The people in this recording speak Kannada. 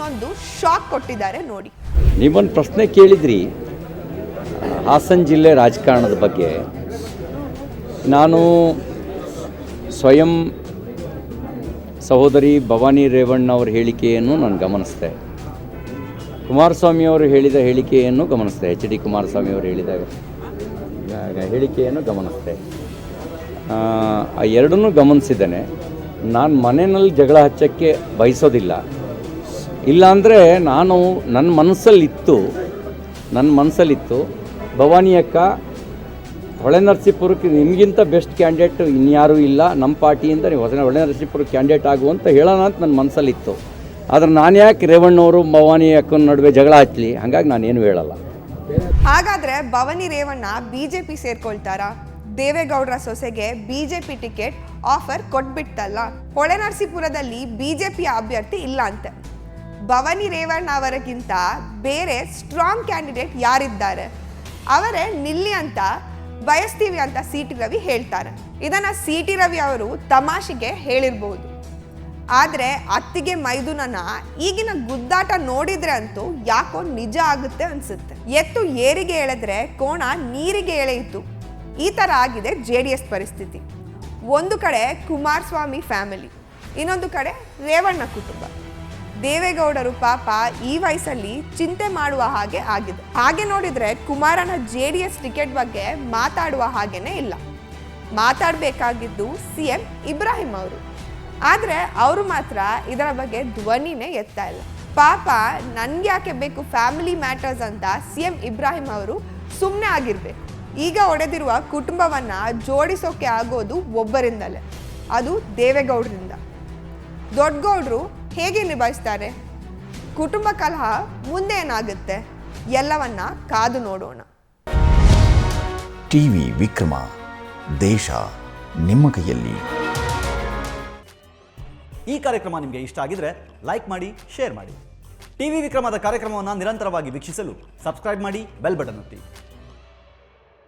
ಇನ್ನೊಂದು ಶಾಕ್ ಕೊಟ್ಟಿದ್ದಾರೆ ನೋಡಿ. ನೀವೊಂದು ಪ್ರಶ್ನೆ ಕೇಳಿದ್ರಿ. ಹಾಸನ ಜಿಲ್ಲೆ ರಾಜಕಾರಣದ ಬಗ್ಗೆ. ನಾನು ಸ್ವಯಂ ಸಹೋದರಿ ಭವಾನಿ ರೇವಣ್ಣ ಅವರ ಹೇಳಿಕೆಯನ್ನು ನಾನು ಗಮನಿಸಿದೆ. ಕುಮಾರಸ್ವಾಮಿ ಅವರು ಹೇಳಿದ ಹೇಳಿಕೆಯನ್ನು ಗಮನಿಸಿದೆ. ಎಚ್ ಡಿ ಕುಮಾರಸ್ವಾಮಿ ಅವರು ಹೇಳಿದ ಹೇಳಿಕೆಯನ್ನು ಗಮನಿಸಿದೆ. ಆ ಎರಡನ್ನೂ ಗಮನಿಸಿದ್ದೇನೆ. ನಾನು ಮನೆಯಲ್ಲಿ ಜಗಳ ಹಚ್ಚಕ್ಕೆ ಬಯಸೋದಿಲ್ಲ. ಇಲ್ಲಾಂದರೆ ನಾನು ನನ್ನ ಮನಸ್ಸಲ್ಲಿತ್ತು ನನ್ನ ಮನಸ್ಸಲ್ಲಿತ್ತು ಭವಾನಿ ಅಕ್ಕ, ಹೊಳೆ ನರಸೀಪುರಕ್ಕೆ ನಿಮಗಿಂತ ಬೆಸ್ಟ್ ಕ್ಯಾಂಡಿಡೇಟ್ ಇನ್ಯಾರೂ ಇಲ್ಲ. ನಮ್ಮ ಪಾರ್ಟಿಯಿಂದ ನೀವು ಹೊಸ ಹೊಳೆ ನರಸೀಪುರ ಕ್ಯಾಂಡಿಡೇಟ್ ಆಗುವಂತ ಹೇಳೋಣ ಅಂತ ನನ್ನ ಮನಸ್ಸಲ್ಲಿತ್ತು ಆದರೆ ನಾನು ಯಾಕೆ ರೇವಣ್ಣವರು, ಭವಾನಿ ಅಕ್ಕನ ನಡುವೆ ಜಗಳ ಹಚ್ಚಲಿ ಹಾಗಾಗಿ ನಾನೇನು ಹೇಳಲ್ಲ. ಹಾಗಾದರೆ Bhavani Revanna B J P ಸೇರ್ಕೊಳ್ತಾರಾ? ದೇವೇಗೌಡರ ಸೊಸೆಗೆ ಬಿಜೆಪಿ ಟಿಕೆಟ್ ಆಫರ್ ಕೊಟ್ಬಿಟ್ಟಲ್ಲ. ಹೊಳೆ ನರಸೀಪುರದಲ್ಲಿ ಬಿಜೆಪಿಯ ಅಭ್ಯರ್ಥಿ ಇಲ್ಲ ಅಂತೆ. ಭವಾನಿ ರೇವಣ್ಣ ಅವರಿಗಿಂತ ಬೇರೆ ಸ್ಟ್ರಾಂಗ್ ಕ್ಯಾಂಡಿಡೇಟ್ ಯಾರಿದ್ದಾರೆ? ಅವರೇ ನಿಲ್ಲಿ ಅಂತ, ಬಯಸ್ತೀವಿ ಅಂತ ಸಿ ಟಿ ರವಿ ಹೇಳ್ತಾರೆ. ಇದನ್ನು ಸಿ ಟಿ ರವಿ ಅವರು ತಮಾಷೆಗೆ ಹೇಳಿರ್ಬೋದು. ಆದರೆ ಅತ್ತಿಗೆ ಮೈದುನನ ಈಗಿನ ಗುದ್ದಾಟ ನೋಡಿದ್ರೆ ಅಂತೂ ಯಾಕೋ ನಿಜ ಆಗುತ್ತೆ ಅನಿಸುತ್ತೆ. ಎತ್ತು ಏರಿಗೆ ಎಳೆದ್ರೆ ಕೋಣ ನೀರಿಗೆ ಎಳೆಯಿತು. ಈ ಥರ ಆಗಿದೆ ಜೆ ಡಿ ಎಸ್ ಪರಿಸ್ಥಿತಿ. ಒಂದು ಕಡೆ ಕುಮಾರಸ್ವಾಮಿ ಫ್ಯಾಮಿಲಿ ಇನ್ನೊಂದು ಕಡೆ ರೇವಣ್ಣ ಕುಟುಂಬ. ದೇವೇಗೌಡರು ಪಾಪ ಈ ವಯಸ್ಸಲ್ಲಿ ಚಿಂತೆ ಮಾಡುವ ಹಾಗೆ ಆಗಿದೆ. ಹಾಗೆ ನೋಡಿದ್ರೆ ಕುಮಾರನ ಜೆ ಡಿ ಎಸ್ ಟಿಕೆಟ್ ಬಗ್ಗೆ ಮಾತಾಡುವ ಹಾಗೇನೇ ಇಲ್ಲ. ಮಾತಾಡಬೇಕಾಗಿದ್ದು ಸಿ ಎಂ ಇಬ್ರಾಹಿಂ ಅವರು. ಆದರೆ ಅವರು ಮಾತ್ರ ಇದರ ಬಗ್ಗೆ ಧ್ವನಿನೇ ಎತ್ತಾ ಇಲ್ಲ. ಪಾಪ ನನ್ಗೆ ಯಾಕೆ ಬೇಕು ಫ್ಯಾಮಿಲಿ ಮ್ಯಾಟರ್ಸ್ ಅಂತ ಸಿ ಎಂ ಇಬ್ರಾಹಿಂ ಅವರು ಸುಮ್ಮನೆ ಆಗಿರ್ಬೇಕು. ಈಗ ಒಡೆದಿರುವ ಕುಟುಂಬವನ್ನ ಜೋಡಿಸೋಕೆ ಆಗೋದು ಒಬ್ಬರಿಂದಲೇ. ಅದು ದೇವೇಗೌಡರಿಂದ. ದೊಡ್ಡಗೌಡರು ಹೇಗೆ ನಿಭಾಯಿಸ್ತಾರೆ? ಕುಟುಂಬ ಕಲಹ ಮುಂದೆ ಏನಾಗುತ್ತೆ ಎಲ್ಲವನ್ನ ಕಾದು ನೋಡೋಣ. ಟಿವಿ ವಿಕ್ರಮ ದೇಶ ನಿಮ್ಮ ಕೈಯಲ್ಲಿ. ಈ ಕಾರ್ಯಕ್ರಮ ನಿಮಗೆ ಇಷ್ಟ ಆಗಿದ್ರೆ ಲೈಕ್ ಮಾಡಿ ಶೇರ್ ಮಾಡಿ. ಟಿವಿ ವಿಕ್ರಮದ ಕಾರ್ಯಕ್ರಮವನ್ನು ನಿರಂತರವಾಗಿ ವೀಕ್ಷಿಸಲು ಸಬ್ಸ್ಕ್ರೈಬ್ ಮಾಡಿ ಬೆಲ್ ಬಟನ್ ಒತ್ತಿ.